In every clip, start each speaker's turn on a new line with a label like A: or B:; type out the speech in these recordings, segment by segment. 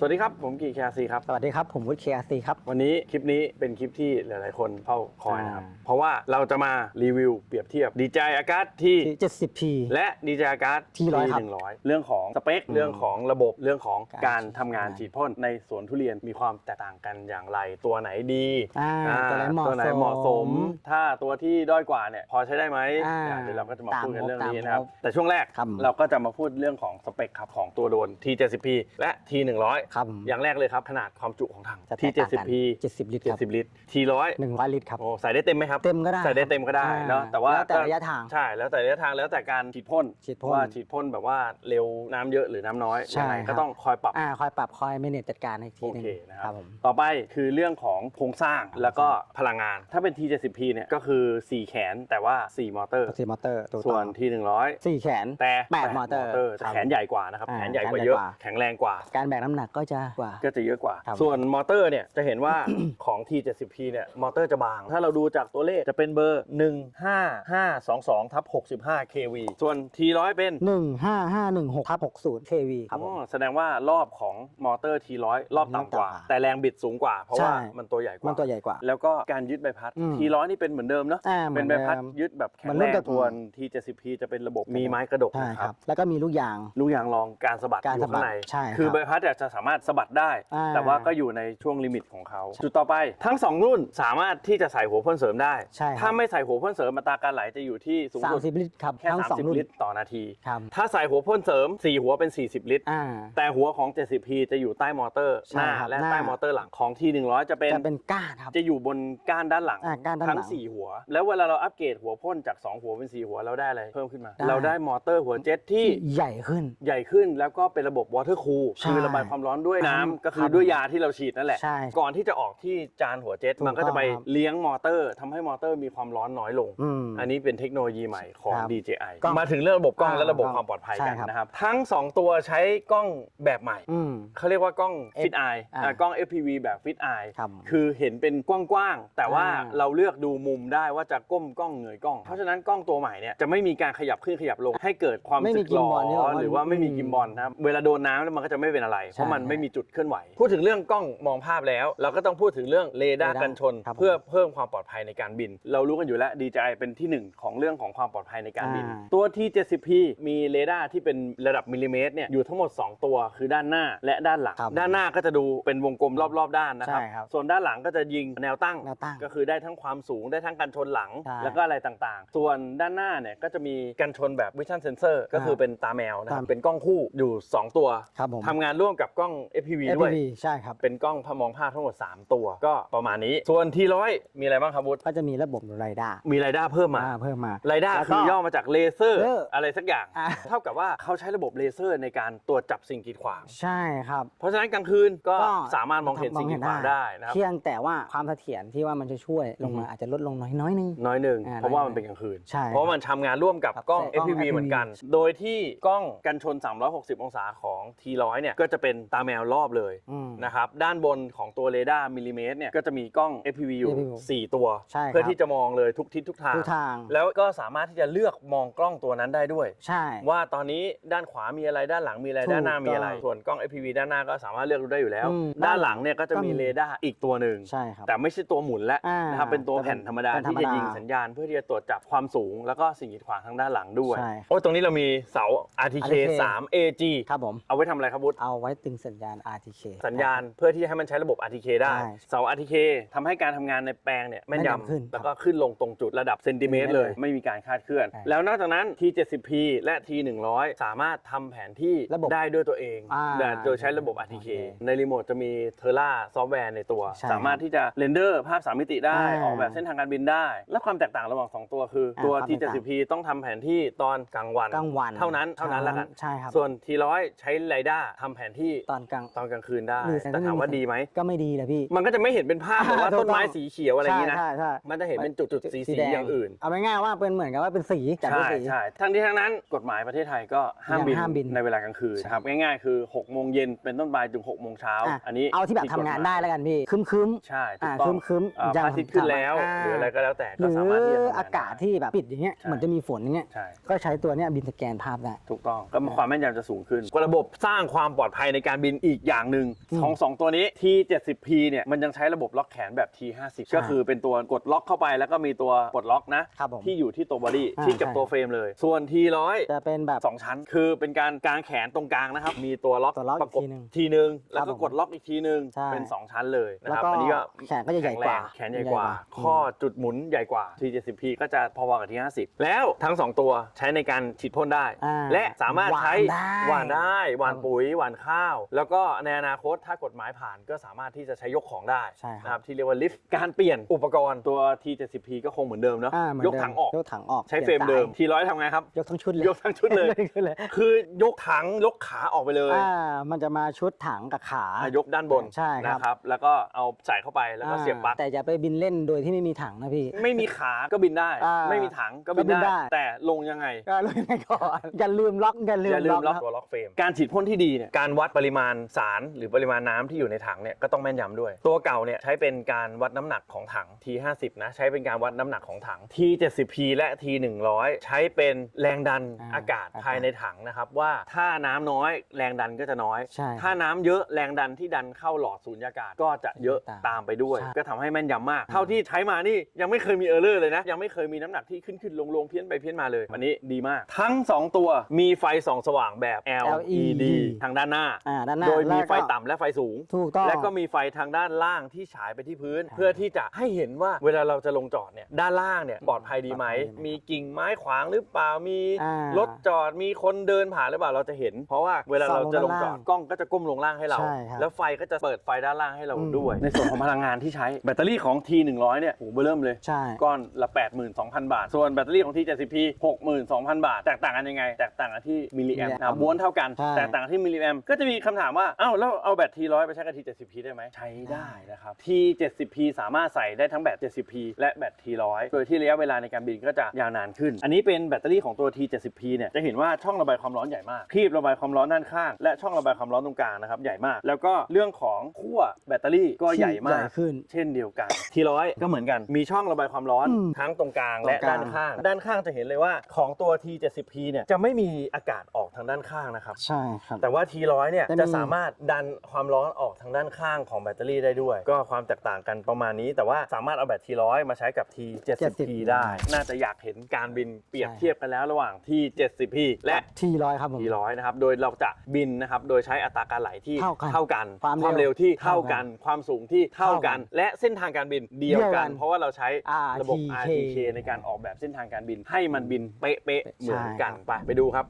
A: สวัสดีครับ ผมกีแคซีครับ
B: สวัสดีครับ ผมวุฒิเคอาซีครับ
A: วันนี้คลิปนี้เป็นคลิปที่หลาย ๆ คนเฝ้าคอยนะครับ
B: อ่า
A: เพราะว่าเราจะมารีวิวเปรียบเทียบ DJI a g a ที่
B: ที่ 70P
A: และ DJI a g a
B: T100 ครับ
A: 100 เรื่องของสเปค เรื่องของระบบเรื่องของ
B: กา
A: การ
B: ร
A: ทำงาน
B: ใช่
A: ฉีดพ่นในสวนทุเรียนมีความแตกต่างกันอย่างไรตัวไหนดี
B: อ่า
A: อ่า
B: ตัวไหนเหมาะ
A: ตัวไหนเหมาะสม
B: สม
A: ถ้าตัวที่ด้อยกว่าเนี่ยพอใช้ได้ไหม
B: อ่า
A: อ่าเดี๋ยวเราก็จะมา
B: ตาม
A: พูดกัน
B: งบ
A: เรื่องนี้
B: ตาม
A: นะครับ
B: งบ
A: แต่ช่วงแรก
B: ครับ
A: เราก็จะมาพูดเรื่องของสเปคครับของตัวโดรน T70P และ T100
B: ครับผม
A: อย่างแรกเลยครับ ขนาดความจุของถัง
B: จะแต
A: ที่
B: กต่างกัน
A: 70p
B: 70 ลิตรครับ
A: 70 ลิตร T100
B: 100 ลิตรครับ
A: โอ้ใส่ได้เต็มไหมครับ
B: เต็มก็ได้
A: ใส่ได้เต็มก็ได้
B: อ่า
A: เนาะแต่ว่า
B: แล้วแต่ระยะทาง
A: ใช่แล้วแต่ระยะทางแล้วแต่การฉีดพ่น
B: ฉีดพ่น
A: ว่าฉีดพ่นแบบว่าเร็วน้ำเยอะหรือน้ำน้อย
B: ใช่
A: ยังไง
B: ครั
A: ก็
B: บ
A: ต้องคอยปรับ
B: อ่าคอยปรับคอยเมเนจจัดการให้อีกที
A: โอ
B: หนึง
A: เคนะค
B: ค
A: รั
B: รั
A: บบ
B: ผม
A: ต่อไปคือเรื่องของโครงสร้างแล้วก็พลังงาน ถ้าเป็น T70P เนี่ยก็คือ 4 แขนแต่ว่า 4 มอเตอร์
B: ตัวซีมอเตอร์ตัว
A: ส่วน
B: ต่อ
A: T100
B: สี่แขน
A: แต่
B: แปดมอเตอร์
A: จะ
B: ครับ
A: แขนใหญ่กว่านะครับ
B: อ่า
A: แขนใหญ่กว่า
B: แขนใหญ่
A: เยอะ
B: กว่า
A: แข็งแรงกว่า
B: การแบกน้ำหนักก็จะกว่า
A: ก็จะเยอะกว่า
B: ครับ
A: ส่วนมอเตอร์เนี่ยจะเห็นว่า ของ T70P เนี่ยมอเตอร์จะบาง ถ้าเราดูจากตัวเลขจะเป็นเบอร์ 15522ทับ65 kV ส่วน T100 เป็น
B: 15516ทับ60 kV ครับผ
A: อ๋
B: ม
A: อแสดงว่ารอบของมอเตอร์ T100 รอบต่ำกว่า
B: รอบต่ำกว่า
A: แต่แรงบิดสูงกว่า เพราะ
B: ใช่
A: ว่ามันตัวใหญ่กว่า
B: มันตัวใหญ่กว่า
A: แล้วก็การยึดใบพัด
B: อืม
A: T100 นี่เป็นเหมือนเดิมเนาะ
B: อ่าเหมื
A: เป็
B: อนน
A: ใบพัด
B: เดิม
A: ยึดแบบแข็ง
B: มัน
A: แร
B: รุ่
A: ง
B: นกระ
A: ส่วน
B: ตุ้น
A: T70P จะเป็นระบบมีไม้กระดก
B: ใช่
A: นะ
B: ค
A: ค
B: รั
A: รับ
B: บ แล้วก็มีลูกยาง
A: ลูกยางรองการสะบัด
B: การ
A: อยู่
B: สะบั
A: ข้าง
B: ด
A: ใน
B: ใช่ครับ
A: คือใบพัดเนี่ยจะสามารถสะบัดได้
B: อ่า
A: แต่ว่าก็อยู่ในช่วงลิมิตของเขาจุดต่อไปทั้ง2รุ่นสามารถที่จะใส่หัวพ่นเสริมได้
B: ใช่ครับ
A: ถ้าไม่ใส่หัวพ่นเสริมอัตราการไหลจะอยู่ที่สูงสุด
B: 30ลิตรครับ
A: แค่
B: ทั้งสองรุ่
A: 30
B: น
A: ลิตรต่อนาที
B: ครับ
A: ถ้าใส่หัวพ่นเสริม 4 หัวเป็น 40 ลิตร
B: อ่า
A: แต่หัวของ 70P จะอยู่ใต้มอเตอร์
B: ใช่
A: หน้า
B: ครับ
A: และ
B: หน้า
A: ใต้มอเตอร์หลังของ T100 จะเป็น
B: จะเป็นก้านครับ
A: จะอยู่บนก้านด้านหลัง
B: อ่าก้านด้านหลั
A: ทั้
B: ง
A: ง4 หัว แล้วเวลาเราอัปเกรดหัวพ่นจาก 2 หัวเป็น 4 หัวเราได้อะไรเพิ่มขึ้นมา
B: ได้
A: เราได้มอเตอร์หัวเจ็ตที่
B: ที่ใหญ่ขึ้น
A: ใหญ่ขึ้นแล้วก็เป็นระบบ water cool
B: ใช่
A: คือระบายความร้อนด้วยน้ำ
B: ครับ
A: ก็คือด้วยยาที่เราฉีดนั่นแหละ
B: ใช่
A: ก่อนที่จะออกที่จานหัวเจ็ต
B: ถูก
A: มันก็จะไป
B: ต้องครับ
A: เลี้ยงมอเตอร์ทำให้มอเตอร์มีความร้อนน้อยลง
B: อืม
A: อันนี้เป็นเทคโนโลยีใหม่ของ
B: ครับ
A: DJI
B: กล้อง
A: มาถึงเรื่องระบบกล้อง
B: อ่า
A: และระบบ
B: กล้อง
A: ความปลอดภัย
B: ใช่
A: กัน
B: ครับ
A: นะครับ ทั้ง 2 ตัวใช้กล้องแบบใหม่
B: อืม
A: เขาเรียกว่ากล้อง
B: F-
A: Fit Eye
B: อ่า
A: อ่า กล้อง FPV แบบ Fit Eye
B: ครับ
A: คือเห็นเป็นกว้างๆ แต่ว่า
B: อ่า
A: เราเลือกดูมุมได้ว่าจะก้มกล้องเงยกล้อง เพราะฉะนั้นกล้องตัวใหม่เนี่ยจะไม่มีการขยับขึ้นขยับลงให้เกิดความ
B: ไม่มี
A: สึกหร
B: กิมบอลเนี่ยหรอ
A: หรือว่าไม่มี
B: อืม
A: กิมบอลนะครับเวลาโดนน้ำแล้วมันก็จะไม่เป็นอะไร เพราะมัน
B: ใช่
A: ไม่มีจุดเคลื่อนไหว พูดถึงเรื่องกล้องมองภาพแล้ว เราก็ต้องพูดถึงเรื่องเรดาร์
B: เรดาร์
A: กันชน
B: ครับผม
A: เพื่อเพิ่มความปลอดภัยในการบิน เรารู้กันอยู่แล้ว DJI เป็นที่หนึ่งของเรื่องของความปลอดภัยในการบิน
B: อ่า
A: ตัว T70P มีเรดาร์ที่เป็นระดับมิลลิเมตรเนี่ยอยู่ทั้งหมด 2 ตัวคือด้านหน้าและด้านหลัง
B: ครับ
A: ด้านหน้าก็จะดูเป็นวงกลมรอบๆด้านนะครับ
B: ใช่ครับ
A: ส่วนด้านหลังก็จะยิงแนวตั้ง
B: แนวตั้ง
A: ก็คือได้ทั้งความสูงได้ทั้งการชนหลัง
B: ใช่
A: แล้วก็อะไรต่างๆ ส่วนด้านหน้าเนี่ยก็จะมีการชนแบบ vision sensor ก็คือเป็นตาแมวนะครับ
B: ตาม
A: เป็นกล้องคู่อยู่ 2 ตัว
B: ครับผม
A: ทำงานร่วมกับกล้อง FPV ด้วย
B: FPV ใช่ครับ
A: เป็นกล้องพมองภาพทั้งหมด 3 ตัว ก็ประมาณนี้ ส่วน T100 มีอะไรบ้างครับวุฒิ
B: ก็จะมีระบบไรด้า
A: มีไรด้าเพิ่มมา
B: เพิ่มมา
A: ไรด้า
B: แล้วก็
A: คือย่อมาจากเลเซอร์
B: เลเซอร์
A: อะไรสักอย่าง
B: อ่า
A: เท่ากับว่าเขาใช้ระบบเลเซอร์ในการตรวจจับสิ่งกีดขวาง
B: ใช่ครับ
A: เพราะฉะนั้นกลางคืนก็
B: ก็
A: สามารถมองเห็นสิ่งกีดขวางได้นะครับ
B: เพียงแต่ว่าความเสถียรที่ว่ามันจะช่วยลงมาอาจจะลดลงน้อยน้อยๆนึง
A: น้อยหนึ่ง
B: อ่า
A: เพราะว่า
B: น้อย
A: มันเป็นกลางคืน
B: ใช่
A: เพราะมันทำงานร่วมกับ
B: ครับ
A: กล้อง
B: แต่กล้อง
A: FPV
B: FPV
A: เหมือนกัน โดยที่กล้องกันชน 360 องศาของ T100 เนี่ยก็จะเป็นตาแมวรอบเลย
B: อืม
A: นะครับ ด้านบนของตัวเรดาร์มิลลิเมตรเนี่ยก็จะมีกล้อง FPV อยู่
B: FPV
A: 4 ตัว
B: ใช่ครับ
A: เพื่อที่จะมองเลยทุกทิศทุกทาง
B: ทุกทาง
A: แล้วก็สามารถที่จะเลือกมองกล้องตัวนั้นได้ด้วย
B: ใช่
A: ว่าตอนนี้ด้านขวามีอะไรด้านหลังมีอะไร
B: ถูก
A: ด้านหน้ามีอะไร
B: ต้อง
A: ส่วนกล้อง FPV ด้านหน้าก็สามารถเลือกดูได้อยู่แล้ว
B: อืม
A: ด้านหลังเนี่ยก็จะ
B: ก็มี
A: มี เรดาร์อีกตัวหนึ่ง
B: ใช่ครับ
A: แต่ไม่ใช่ตัวหมุนแล้ว
B: อ่า
A: นะครับเป็นตัวแผ่นธรรมดา
B: แผ่นธร
A: ที่
B: รม
A: จะ
B: ดา
A: ยิงสัญญาณเพื่อที่จะตรวจจับความสูง แล้วก็สิ่งกีดขวางทางด้านหลังด้วย
B: ใช่
A: โอ้ยตรงนี้เรามีเสา RTK
B: RTK
A: 3 AG
B: ครับผม
A: เอาไว้ทำอะไรครับวุฒิ
B: เอาไว้ตึงสัญญาณ RTK
A: สัญญาณเพื่อที่ให้มันใช้ระบบ RTK ได้
B: ใช่
A: เสา RTK ทำให้การทำงานในแปลงเนี่ยแม่น
B: แม่น
A: ยำ
B: ยำขึ้น
A: แล้วก็ขึ้นลงตรงจุดระดับเซนติเมตรเลย ไม่มีการคลาดเคลื่อน
B: ใช่
A: แล้วนอกจากนั้น T70P และ T100 สามารถทำแผนที่
B: ระบบ
A: ได้ด้วยตัวเอง
B: อ่า
A: โดยใช้ระบบ RTK
B: โอเค
A: ในรีโมทจะมีเทอร่าซอฟต์แวร์ในตัว
B: ใช่
A: สามารถที่จะเรนเดอร์ภาพสามมิติได้
B: อ่า
A: ออกแบบเส้นทางการบินได้ และความแตกต่างระหว่าง 2 ตัวคือ
B: อ่า
A: ตัว
B: ความแตกต่าง
A: T70P ต้องทำแผนที่ตอนกลางวัน
B: กลางวัน
A: เท่านั้นเท่านั้นแล้วกัน
B: ใช่ครับ
A: ส่วน T100 ใช้ไรด้าทำแผนที่
B: ตอนกลาง
A: ตอนกลางคืนได้
B: มีแสง
A: แต่ถามว่าดีไหม
B: ก็ไม่ดีเลยพี่
A: มันก็จะไม่เห็นเป็นภาพแบบว่า
B: ถูกต้อง
A: ต้นไม้สีเขียวอะไรอย่างนี้นะ
B: ใช่ใช่
A: มันจะเห็นเป็นจุดๆสีสี
B: แด
A: อย่างอื่น
B: เอาง่ายๆว่าเป็นเหมือนกับว่าเป็นสีจากเป็น
A: ใช่
B: สี
A: ใช่ทั้งนี้ทั้งนั้นกฎหมายประเทศไทยก็ห้าม
B: ยัง
A: บิน
B: ห้ามบิน
A: ในเวลากลางคืน
B: ใช่
A: ครับง่ายๆ คือ6โมงเย็นเป็นต้นไปถึง6โมงเช้าะอันนี้
B: เอาที่แบบ
A: ผิ
B: ทำ
A: กฎหม
B: งานได้แล้วกันพี่คึมคึมๆ
A: ใช่ถู
B: อ่าก
A: ต้อง
B: คึมๆ
A: อ่า
B: ยัง
A: พระอาทิตย์ขึ้นแล้ว
B: อ่า
A: หรืออะไรก็แล้วแต่
B: ห
A: ก็
B: รือ
A: สามารถที่จะทำงน
B: อากาศที่แบบปิดอย่างเงี้ย
A: ใช่
B: เหมือนจะมีฝนอย่างเงี้ย
A: ใช่
B: ก็ใช้ตัวเนี้ยบินสแกนภาพได้
A: ถูกต้องก็ความแม่นยำจะสูงขึ้นระบบสร้างความปลอดภัยในการบินบินอีกอย่างหนึ่ง
B: อืม
A: ของสองตัวนี้ T70P เนี่ยมันยังใช้ระบบล็อกแขนแบบ T50 ก็คือเป็นตัวกดล็อกเข้าไปแล้วก็มีตัวปลดล็อกนะ
B: ครับผม
A: ที่อยู่ที่ตัวบอดี้
B: อ่า
A: ที่กับ
B: ใช่
A: ตัวเฟรมเลย ส่วน T100
B: จะเป็นแบบ
A: สองชั้น คือเป็นการกางแขนตรงกลางนะครับ มีตัวล็อก
B: ตัวล็อก
A: ประกบ
B: อีกทีหนึ่ง
A: ทีนึงแล้ว
B: ครั
A: ก็
B: บผม
A: กดล็อกอีกทีนึง
B: ใช่
A: เป็น 2 ชั้นเลยนะ
B: แล้ว
A: ครับ
B: ก็
A: อันนี้ก็
B: แขนก็จะใหญ่กว่า
A: แข็งแรงแขนใหญ่กว่า
B: ใหญ่กว่า
A: ข้อจุดหมุนใหญ่กว่า T70P ก็จะพอๆกับ T50 แล้วทั้ง 2 ตัวใช้ในการฉีดพ่นได้
B: อ่า
A: และสามารถใช้
B: ห
A: ห
B: วา
A: ว่านน
B: ได้
A: ได้หว่านปุ๋ยหว่านข้าว แล้วก็ในอนาคตถ้ากฎหมายผ่านก็สามารถที่จะใช้ยกของได้
B: ใช่ครับ
A: นะครับที่เรียกว่าลิฟต์การเปลี่ยนอุปกรณ์ตัว T70P ก็คงเหมือนเดิมเนาะ
B: อ่าเหมือน
A: ยก
B: เดิม
A: ถังออก
B: ยกถังออก
A: ใช้เฟรมเดิม
B: ปลี่ยน
A: T100 ทำไงครับ
B: สายยกทั้งชุดเลย
A: ยกทั้งชุดเลย
B: ยกทั้งชุดเลย
A: คือยกถังยกขาออกไปเลย
B: อ่ามันจะมาชุดถังกับขา
A: อะยกด้านบน
B: ใช่ครับ
A: นะครับ แล้วก็เอาใส่เข้าไปแล้วก็เสียบปลั๊ก
B: แต่อย่าไปบินเล่นโดยที่ไม่มีถังนะพี่
A: ไม่มีขาก็บินได้
B: อ่า
A: ไม่มีถังก็บิน
B: ก็บินได้
A: ได้ แต่ลงยังไง
B: ก็เลยไม่ก่อนอย่าลืมล็อกอย่าลืม
A: อย่าลืมล็อก
B: นะ
A: ตัวล็อกเฟรม การฉีดพ่นที่ดีเนี่ยการวัดปริมาณสารหรือปริมาณน้ำที่อยู่ในถังเนี่ยก็ต้องแม่นยำด้วย ตัวเก่าเนี่ยใช้เป็นการวัดน้ำหนักของถัง T50 นะใช้เป็นการวัดน้ำหนักของถัง T70P และ T100 ใช้เป็นแรงดัน
B: อ่า
A: อากาศ
B: อากาศ
A: ภายในถังนะครับว่าถ้าน้ำน้อยแรงดันก็จะน้อย
B: ใช่
A: ถ้าน้ำเยอะแรงดันที่ดันเข้าหลอดสูญญากาศก็จะเยอะ
B: ตาม
A: ตามไปด้วย
B: ใช่
A: ก็ทำให้แม่นยำมาก เท่าที่ใช้มานี่ยังไม่เคยมีเออร์เลอร์เลยนะ ยังไม่เคยมีน้ำหนักที่ขึ้นขึ้นลงลงเพี้ยนไปเพี้ยนมาเลยอันนี้ดีมาก ทั้ง 2 ตัวมีไฟส่องสว่างแบบ LED ทางด้านหน้า
B: อ่าด้านหน้า
A: โดยมี
B: แล้วก็
A: ไฟต่ำและไฟสูง
B: ถูกต้อง
A: และก็มีไฟทางด้านล่างที่ฉายไปที่พื้น
B: ครับ
A: เพื่อที่จะให้เห็นว่าเวลาเราจะลงจอดเนี่ยด้านล่างเนี่ยปลอดภัยดีไหม
B: ปลอดภัยดีไหม
A: มีกิ่งไม้ขวางหรือเปล่ามี
B: อ่าร
A: ถจอดมีคนเดินผ่านหรือเปล่าเราจะเห็น เพราะว่าเวลาเราจะลงจอด
B: ส่องลงด้านล่าง
A: กล้องก็จะก้มลงล่างให้เรา
B: ใช่ครับ
A: แล้วไฟก็จะเปิดไฟด้านล่างให้เรา
B: อืม
A: ด้วย ในส่วนของพลังงานที่ใช้แบตเตอรี่ของ T100 เนี่ยโหเบอร์เริ่มเลย
B: ใช่
A: ก้อนละ 82,000 บาท ส่วนแบตเตอรี่ของ T70P 62,000 บาท แตกต่างกันยังไง แตกต่างกันที่มิลลิแอม
B: มิลลิแอม
A: นะครับม้วนเท่ากัน
B: ใช่
A: แตกต่างกันที่มิลลิแอมก็จะมีคำถามว่าอ้าวแล้วเอาแบต T100 ไปใช้กับ T70P ได้ไหมใช้ได้นะครับ T70P สามารถใส่ได้ทั้งแบต 70P และแบต T100 โดยที่ระยะเวลาในการบินก็จะยาวนานขึ้น อันนี้เป็นแบตเตอรี่ของตัว T70P เนี่ยจะเห็นว่าช่องระบายความร้อนใหญ่มากครีบระบายความร้อนด้านข้าง และช่องระบายความร้อนตรงกลางนะครับใหญ่มาก แล้วก็เรื่องของขั้วแบตเตอรี่ก็ใหญ่มาก
B: ขึ้น
A: เช่นเดียวกันทีร้อยก็เหมือนกันมีช่องระบายความร้อน
B: อืม
A: ทั้งตรงกลางและ
B: ตรงกลาง
A: ด้านข้าง ด้านข้างจะเห็นเลยว่าของตัว T70P เนี่ยจะไม่มีอากาศออก ทางด้านข้างนะครับ
B: ใช่ครับ
A: แต่ว่า T100 เนี่ย
B: จะมี
A: จะสามารถดันความร้อนออกทางด้านข้างของแบตเตอรี่ได้ด้วย ก็ความแตกต่างกันประมาณนี้ แต่ว่าสามารถเอาแบต T100 มาใช้กับ T70P ได้ น่าจะอยากเห็นการบินเปรียบเทียบกันแล้วระหว่าง T70P และ
B: ทีร้อยครับผม
A: 400 นะครับ โดยเราจะบินนะครับ โดยใช้อัตราการไหลที่
B: เท่ากัน
A: กัน
B: ความเร็ว
A: เร็วที่เท่า
B: เท่ากั
A: กันนความสูงที่เท่า
B: เท่ากั
A: กัน
B: น
A: และเส้นทางการบินเดียว
B: เดียวกั
A: กัน
B: น
A: เพราะว่าเราใช้ระบบ
B: RTK
A: RTK ในการออกแบบเส้นทางการบินให้มันบินเป๊ะๆเหมือนกัน
B: ใช่ครับ
A: ไปไปดูครับ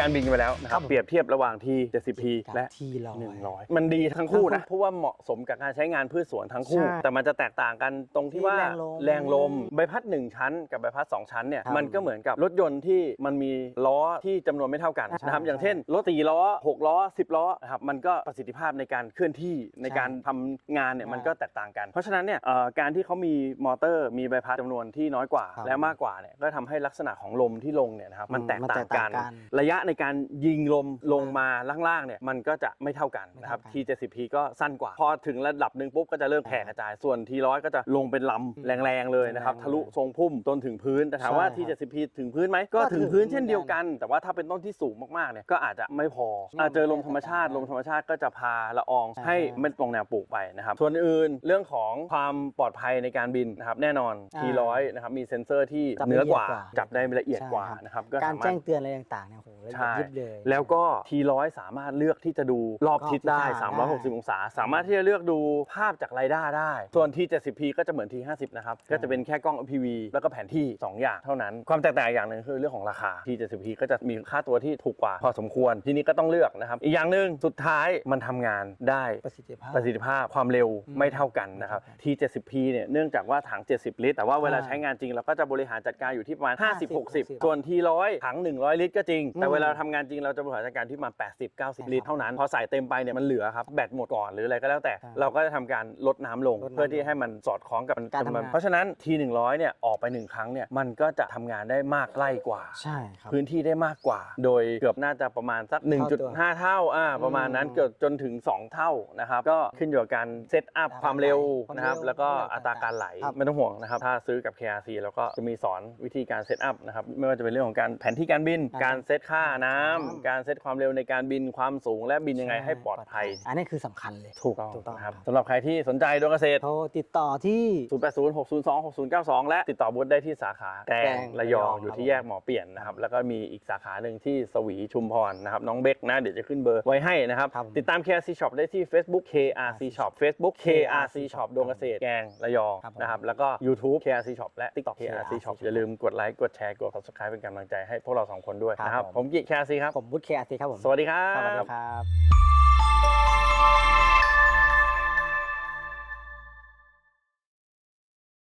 A: ก็ได้เห็นการบินกันไปแล้วนะค
B: ครั
A: รั
B: บบผม
A: เปรียบเทียบระหว่างที่ 70P
B: กับ
A: และ
B: ทีร้อย
A: 100 มันดีทั้งคู่
B: ทั้
A: นะ
B: งคู่
A: เพราะว่าเหมาะสมกับการใช้งานพืชสวนทั้งคู่
B: ใช่
A: แต่มันจะแตกต่างกันตรงที่ว่า
B: แรงลม
A: แรงลมใบพัด 1 ชั้น กับใบพัด 2 ชั้นเนี่ย
B: ครับ
A: มันก็เหมือนกับรถยนต์ที่มันมีล้อที่จำนวนไม่เท่ากัน
B: ใช่
A: นะครับอย่างเช่น รถ4ล้อ 6 ล้อ 10 ล้อนะครับมันก็ประสิทธิภาพในการเคลื่อนที่ในการทำงานเนี่ย
B: ใช่
A: มันก็แตกต่างกัน เพราะฉะนั้นเนี่ยเอ่อการที่เขามีมอเตอร์ มีใบพัดจำนวนที่น้อยกว่า
B: ครับ
A: และมากกว่าเนี่ยก็ทำให้ลักษณะของลมที่ลงเนี่ยนะครับมัน
B: อืม
A: แตก
B: มัน
A: ต่า
B: แต
A: ง
B: กต่า
A: กั
B: ง
A: น
B: กัน
A: ระยะในการยิงลมลงมาล่างๆเนี่ยมันก็จะไม่เท่ากันนะครับ
B: ไม่เท่ากัน
A: T70P ก็สั้นกว่า พอถึงระดับหนึ่งปุ๊บก็จะเริ่มแผ่กระจาย ส่วน T100 ก็จะลงเป็นลำแรงๆเลยนะครับ
B: แรงๆ
A: ทะลุทรงพุ่มจนถึงพื้นแต่ถามว่า
B: ใช่ครับ
A: T70P ถึงพื้นไหมก็
B: ก็
A: ถึง
B: ถึง
A: พื้น
B: เหมือน
A: เช่นเดียวกัน แต่ว่าถ้าเป็นต้นที่สูงมากๆเนี่ยก็อาจจะไม่พออาจเจอลมธรรมชาติลมธรรมชาติก็จะพาละออง
B: ใช่
A: ให้ไม่ตรงแนวปลูกไปนะครับส่วนอื่นเรื่องของความปลอดภัยในการบินนะครับแน่นอน
B: อ่า
A: T100 นะครับมีเซ็นเซอร์ที่
B: จับ
A: เหนือกว่า
B: ละเอียดกว่า
A: จับได้ละเอียดกว่า
B: ใช่ครับ
A: นะครับก็
B: การ
A: สามาร
B: แจ้
A: ถ
B: งเตือนอะไรต่างๆเนี่ยโหแล้ว
A: ใช่
B: ยิบเลย
A: แล้วก็ T100 สามารถเลือกที่จะดูรอบทิศได้
B: รอบทิศทางได้
A: 360 องศา สามารถที่จะเลือกดูภาพจากไรด้าได้ ส่วน T70P ก็จะเหมือน T50 นะครับ ก็จะเป็นแค่กล้อง PV แล้วก็แผนที่ 2 อย่างเท่านั้น ความแตกต่างอย่างหนึ่งคือเรื่องของราคา T70P ก็จะมีค่าตัวที่ถูกกว่าพอสมควร ทีนี้ก็ต้องเลือกนะครับ อีกอย่างหนึ่งสุดท้ายมันทำงานได้
B: ประสิทธิภาพ
A: ประสิทธิภาพความเร็ว
B: อืม
A: ไม่เท่ากันนะครับ T70P เนี่ยเนื่องจากว่าถัง 70 ลิตร แต่ว่าเวลา
B: อ่า
A: ใช้งานจริงเราก็จะบริหารจัดการอยู่ที่ประมาณ50
B: 50
A: 60ส่วน T100 ถัง 100 ลิตรก็จริงแต่
B: อืม
A: เวลาทำงานจริงเราจะบริหารจัดการที่ประมาณ80 90 ลิตรเท่านั้น พอใส่เต็มไปเนี่ยมันเหลือครับแบตหมดก่อนหรืออะไรก็แล้วแต่
B: ใช่
A: เราก็จะทำการลดน้ำลง
B: ลดน้ำ
A: เพื่อที่ให้มันสอดคล้องกับ
B: การทำงาน
A: เพราะฉะนั้น T100 เนี่ยออกไปหนึ่งครั้งเนี่ยมันก็จะทำงานได้มากไล่กว่า
B: ใช่ครับ
A: พื้นที่ได้มากกว่า โดยเกือบน่าจะประมาณสัก
B: เท่าตัว
A: 1.5 เท่าอ่าประมาณนั้น
B: อืม
A: เกือบจนถึง 2 เท่านะครับ ก็ขึ้นอยู่กับการเซตอัพ
B: ความ
A: ความเร็ว
B: ความ
A: นะครับ
B: เร็ว
A: แล้วก็
B: ความเร็ว
A: อัตราการไหล
B: ครับ
A: ไม่ต้องห่วงนะครับ ถ้าซื้อกับ KRC แล้วก็จะมีสอนวิธีการเซตอัพนะครับ ไม่ว่าจะเป็นเรื่องของการแผนที่การบิน
B: ครับ
A: การเซตค่าน้ำ
B: น้ำ
A: การเซตความเร็วในการบินความสูงและบินยังไงให้ปลอดภัย
B: อันนี้คือสำคัญเลย
A: ถูกต้อง
B: ถูกต้อง
A: นะครับ
B: ครับ
A: สำหรับใครที่สนใจดวงเกษตร
B: โทรติดต่อที่
A: 080 602 6092 และติดต่อบูธได้ที่สาขาแกล
B: แกล
A: ง
B: ง
A: ระยอง
B: ระยอง
A: อยู่ที่
B: ครับ
A: แยกหมอเปลี่ยนนะครับแล้วก็มีอีกสาขาหนึ่งที่สวีชุมพรนะครับน้องเบคนะเดี๋ยวจะขึ้นเบอร์ไว้ให้นะครับ
B: ครับ
A: ติดตาม KRC Shop ได้ที่ Facebook KRC Shop Facebook KRC Shop ดวงเกษตรแกลงระยอง
B: ครับผม
A: นะครับแล้วก็ YouTube KRC Shop และ TikTok KRC
B: KRC
A: Shop
B: Shop
A: อย่าลืมกดไลค์กดแชร์กด Subscribe เป็นกำลังใจให้พวกเราสองคนด้วย
B: ครับ
A: นะครับ
B: ผม
A: ผมกิ KRC ครับ
B: ผมบุตรเคอาซีครับผม
A: สวัสดีครับ
B: สวัสดีครับ